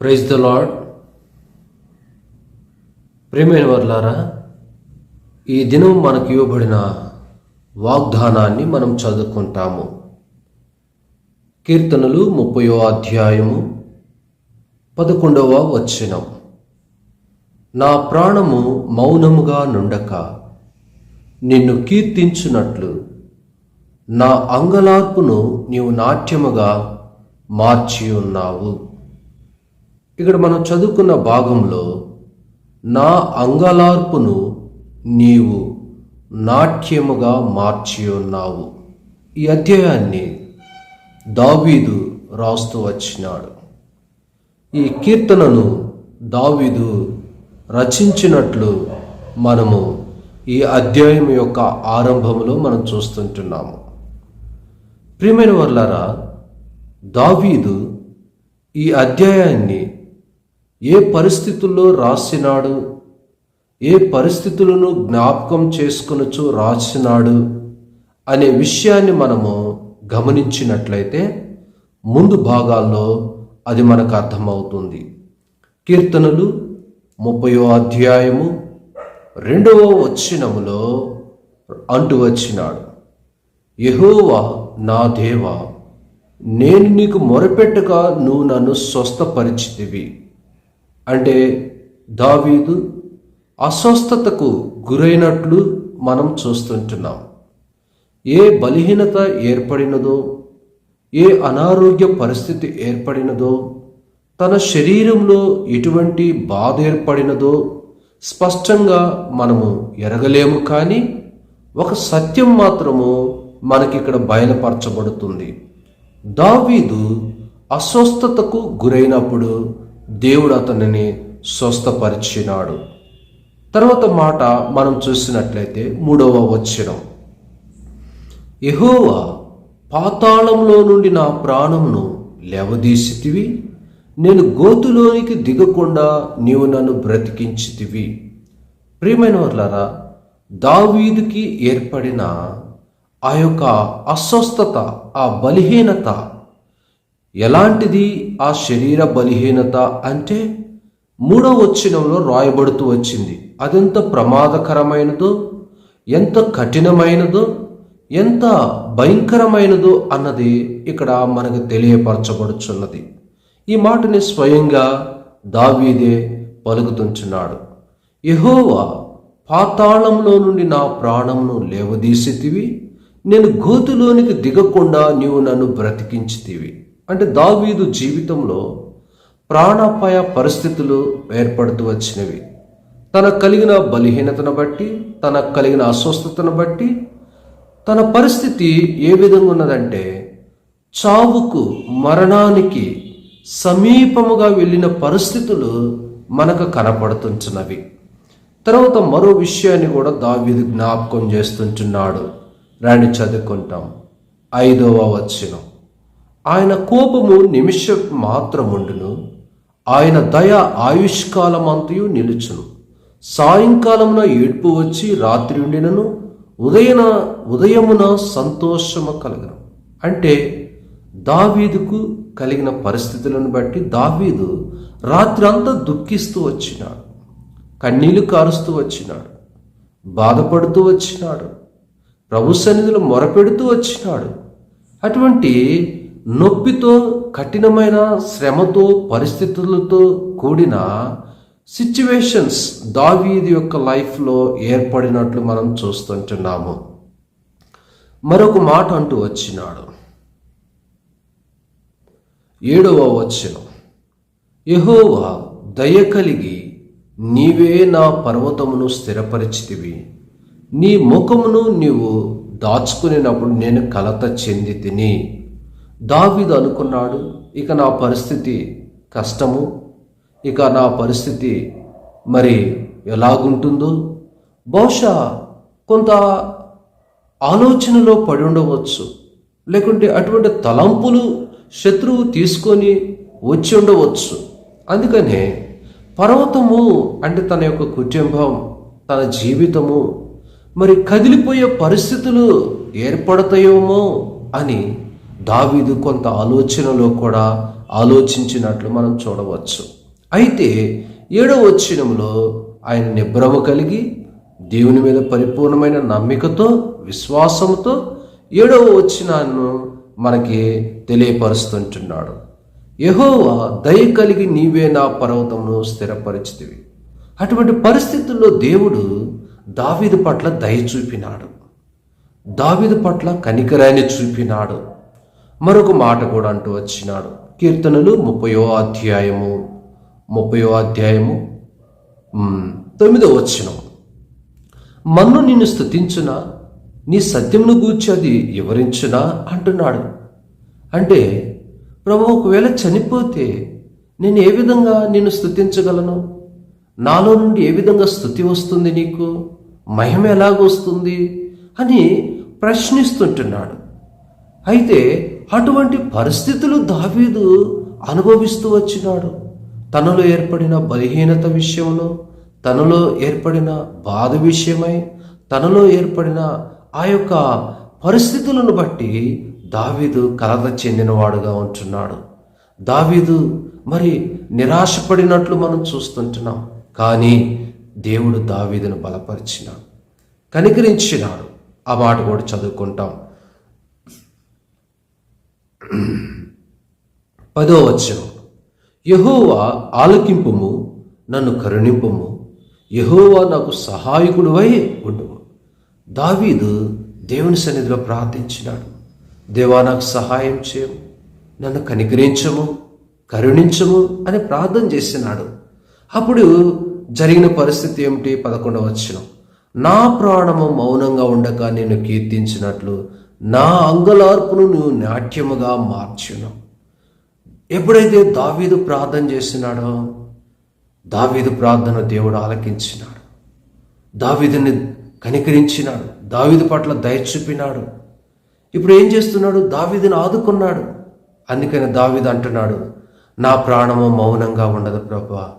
Praise the lord ప్రేమైన వర్లారా ఈ దినం మనకు ఇవ్వబడిన వాగ్దానాన్ని మనం చదువుకుంటాము. కీర్తనలు ముప్పయో అధ్యాయము పదకొండవ వచనం. నా ప్రాణము మౌనముగా నుండక నిన్ను కీర్తించునట్లు నా అంగలార్పును నీవు నాట్యముగా మార్చి ఉన్నావు ఇక్కడ మనం చదువుకున్న భాగంలో నా అంగలార్పును నీవు నాట్యముగా మార్చి ఉన్నావు. ఈ అధ్యాయాన్ని దావీదు రాస్తూ వచ్చినాడు. ఈ కీర్తనను దావీదు రచించినట్లు మనము ఈ అధ్యాయం యొక్క ఆరంభంలో మనం చూస్తుంటున్నాము. ప్రియమైన వర్లారా దావీదు ఈ అధ్యాయాన్ని ఏ పరిస్థితుల్లో రాసినాడు? ఏ పరిస్థితులను జ్ఞాపకం చేసుకునొచ్చు రాసినాడు? అనే విషయాన్ని మనము గమనించినట్లయితే ముందు భాగాల్లో అది మనకు అర్థమవుతుంది. కీర్తనలు ముప్పయో అధ్యాయము రెండవ వచ్చినములో అంటు వచ్చినాడు. యహోవా నా దేవా నేను నీకు మొరపెట్టగా నువ్వు నన్ను స్వస్థపరిచితివి. అంటే దావీదు అస్వస్థతకు గురైనట్లు మనం చూస్తుంటున్నాం. ఏ బలహీనత ఏర్పడినదో ఏ అనారోగ్య పరిస్థితి ఏర్పడినదో తన శరీరంలో ఎటువంటి బాధ ఏర్పడినదో స్పష్టంగా మనము ఎరగలేము కానీ ఒక సత్యం మాత్రము మనకిక్కడ బయలుపరచబడుతుంది. దావీదు అస్వస్థతకు గురైనప్పుడు దేవుడు అతనిని స్వస్థపరిచినాడు. తర్వాత మాట మనం చూసినట్లయితే మూడవ వచనం. ఎహోవా పాతాళంలో నుండి నా ప్రాణమును లేవదీసితివి నేను గోతులోనికి దిగకుండా నీవు నన్ను బ్రతికించితివి. ప్రియమైన వర్లరా దావీదుకి ఏర్పడిన ఆ యొక్క అస్వస్థత ఆ బలహీనత ఎలాంటిది ఆ శరీర బలహీనత అంటే? మూడో వచ్చినంలో రాయబడుతూ వచ్చింది. అదెంత ప్రమాదకరమైనదో ఎంత కఠినమైనదో ఎంత భయంకరమైనదో అన్నది ఇక్కడ మనకు తెలియపరచబడుచున్నది. ఈ మాటని స్వయంగా దావీదే పలుకుతుంచున్నాడు. యహోవా పాతాళంలో నుండి నా ప్రాణమును లేవదీసితివి నేను గోతులోనికి దిగకుండా నీవు నన్ను బ్రతికించితివి. అంటే దావీదు జీవితంలో ప్రాణాపాయ పరిస్థితులు ఏర్పడుతూ వచ్చినవి. తనకు కలిగిన బలహీనతను బట్టి తనకు కలిగిన అస్వస్థతను బట్టి తన పరిస్థితి ఏ విధంగా ఉన్నదంటే చావుకు మరణానికి సమీపముగా వెళ్ళిన పరిస్థితులు మనకు కనపడుతుంటున్నవి. తర్వాత మరో విషయాన్ని కూడా దావీదు జ్ఞాపకం చేస్తుంటున్నాడు. రాణి చదువుకుంటాం. ఐదవ వచ్చినం ఆయన కోపము నిమిష మాత్రముండును. ఆయన దయ ఆయుష్కాలమంతయు నిలుచును. సాయంకాలమున ఏడ్పు వచ్చి రాత్రి ఉండినను. ఉదయన ఉదయమున సంతోషము కలగను. అంటే దావీదుకు కలిగిన పరిస్థితులను బట్టి దావీదు రాత్రి అంతా దుఃఖిస్తూ వచ్చినాడు. కన్నీళ్ళు కారుస్తూ వచ్చినాడు. బాధపడుతూ వచ్చినాడు. ప్రభు సన్నిధిలో మొరపెడుతూ వచ్చినాడు. అటువంటి నొప్పితో కఠినమైన శ్రమతో పరిస్థితులతో కూడిన సిచ్యువేషన్స్ దావీది యొక్క లైఫ్లో ఏర్పడినట్లు మనం చూస్తుంటున్నాము. మరొక మాట అంటూ వచ్చినాడు. ఏడవ వచనం. యహోవా దయ కలిగి నీవే నా పర్వతమును స్థిరపరిచితివి. నీ ముఖమును నీవు దాచుకునేటప్పుడు నేను కలత చెంది తిని దావీదు అనుకున్నాడు ఇక నా పరిస్థితి కష్టము ఇక నా పరిస్థితి మరి ఎలాగుంటుందో? బహుశా కొంత ఆలోచనలో పడి ఉండవచ్చు. లేకుంటే అటువంటి తలంపులు శత్రువు తీసుకొని వచ్చి ఉండవచ్చు. అందుకనే పర్వతము అంటే తన యొక్క కుటుంబం తన జీవితము మరి కదిలిపోయే పరిస్థితులు ఏర్పడతాయేమో అని దావీదు కొంత ఆలోచనలో కూడా ఆలోచించినట్లు మనం చూడవచ్చు. అయితే ఏడవ వచ్చినంలో ఆయన నిబ్రమ కలిగి దేవుని మీద పరిపూర్ణమైన నమ్మికతో విశ్వాసంతో ఏడవ వచ్చినాను మనకి తెలియపరుస్తుంటున్నాడు. యహోవా దయ కలిగి నీవే నా పర్వతమును స్థిరపరిచితివి. అటువంటి పరిస్థితుల్లో దేవుడు దావీదు పట్ల దయ చూపినాడు. దావీదు పట్ల కనికరాన్ని చూపినాడు. మరొక మాట కూడా అంటూ వచ్చినాడు. కీర్తనలు ముప్పయో అధ్యాయము. ముప్పయో అధ్యాయము తొమ్మిదో వచ్చినం మన్ను నిన్ను స్థుతించునా? నీ సత్యమును గూర్చి అది వివరించునా? అంటున్నాడు. అంటే ప్రభు ఒకవేళ చనిపోతే నేను ఏ విధంగా నిన్ను స్థుతించగలను? నాలో నుండి ఏ విధంగా స్థుతి వస్తుంది నీకు? మహిమ ఎలాగొస్తుంది? అని ప్రశ్నిస్తుంటున్నాడు. అయితే అటువంటి పరిస్థితులు దావీదు అనుభవిస్తూ వచ్చినాడు. తనలో ఏర్పడిన బలహీనత విషయంలో తనలో ఏర్పడిన బాధ విషయమై తనలో ఏర్పడిన ఆ యొక్క పరిస్థితులను బట్టి దావీదు కలత చెందినవాడుగా ఉంటున్నాడు. దావీదు మరి నిరాశపడినట్లు మనం చూస్తుంటున్నాం. కానీ దేవుడు దావీదును బలపరిచినాడు. కనికరించినాడు. ఆ మాట కూడా చదువుకుంటాం. పదో వచనం. యహోవా ఆలకింపుము నన్ను కరుణింపుము. యహోవా నాకు సహాయకుడువై ఉండుము దావీదు దేవుని సన్నిధిలో ప్రార్థించినాడు. దేవా నాకు సహాయం చేయము. నన్ను కనికరించము కరుణించము అని ప్రార్థన చేసినాడు. అప్పుడు జరిగిన పరిస్థితి ఏమిటి? పదకొండవ వచనం. నా ప్రాణము మౌనంగా ఉండక నేను కీర్తించినట్లు నా అంగలార్పును నువ్వు నాట్యముగా మార్చును. ఎప్పుడైతే దావీదు ప్రార్థన చేసినాడో దావీదు ప్రార్థన దేవుడు ఆలకించినాడు. దావీదుని కనికరించినాడు. దావీదు పట్ల దయ చూపినాడు. ఇప్పుడు ఏం చేస్తున్నాడు? దావీదుని ఆదుకున్నాడు. అందుకని దావీదు అంటున్నాడు నా ప్రాణము మౌనంగా ఉండదు ప్రభా.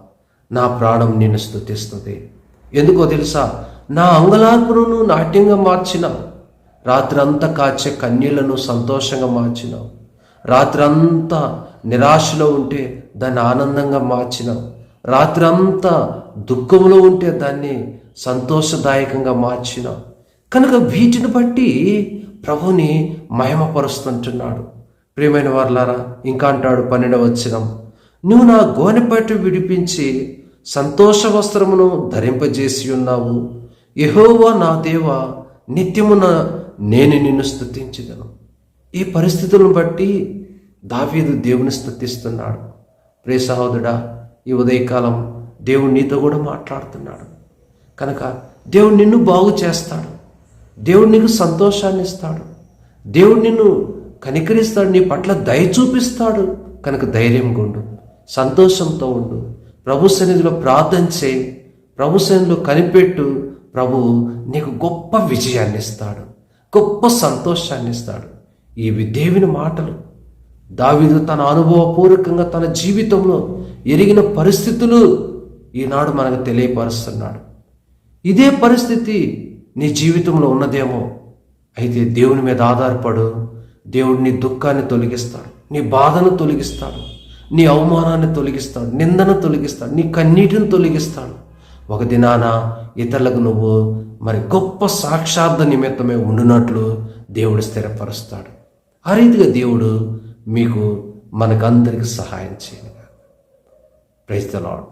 నా ప్రాణం నిన్ను స్థుతిస్తుంది ఎందుకో తెలుసా? నా అంగలార్పును నువ్వు నాట్యంగా మార్చినావు. రాత్రంతా కాచే కన్యలను సంతోషంగా మార్చినావు. రాత్రంతా నిరాశలో ఉంటే దాన్ని ఆనందంగా మార్చినావు. రాత్రంతా దుఃఖంలో ఉంటే దాన్ని సంతోషదాయకంగా మార్చినావు. కనుక వీటిని బట్టి ప్రభుని మహిమపరుస్తుంటున్నాడు. ప్రియమైన వర్లారా ఇంకా అంటాడు పన్నెండవ వచ్చినం నువ్వు నా గోనెపట్టు విడిపించి సంతోష వస్త్రమును ధరింపజేసి ఉన్నావు. యహోవా నా దేవ నిత్యమున నేను నిన్ను స్థుతించదను ఈ పరిస్థితులను బట్టి దావీదు దేవుని స్థుతిస్తున్నాడు. ప్రే సహోదరుడా ఈ ఉదయకాలం దేవుడు నీతో కూడా మాట్లాడుతున్నాడు. కనుక దేవుడు నిన్ను బాగు చేస్తాడు. దేవుడు నీకు సంతోషాన్ని ఇస్తాడు. దేవుడు నిన్ను కనికరిస్తాడు నీ పట్ల దయ చూపిస్తాడు. కనుక ధైర్యంగా ఉండు సంతోషంతో ఉండు. ప్రభు సన్నిధిలో ప్రార్థన చేయి. ప్రభు సన్నిధిలో కనిపెట్టు. ప్రభు నీకు గొప్ప విజయాన్ని ఇస్తాడు. గొప్ప సంతోషాన్ని ఇస్తాడు ఇవి దేవుని మాటలు. దావిదు తన అనుభవపూర్వకంగా తన జీవితంలో ఎరిగిన పరిస్థితులు ఈనాడు మనకు తెలియపరుస్తున్నాడు. ఇదే పరిస్థితి నీ జీవితంలో ఉన్నదేమో. అయితే దేవుని మీద ఆధారపడు దేవుడు నీ దుఃఖాన్ని తొలగిస్తాడు నీ బాధను తొలగిస్తాడు నీ అవమానాన్ని తొలగిస్తాడు నిందను తొలగిస్తాడు నీ కన్నీటిని తొలగిస్తాడు. ఒక దినాన ఇతరులకు నువ్వు మరి గొప్ప సాక్షార్థ నిమిత్తమే ఉండునట్లు దేవుడు స్థిరపరుస్తాడు. ఆ రీతిగా దేవుడు మీకు మనకందరికి సహాయం చేయను ప్రైజ్ ద లాడ్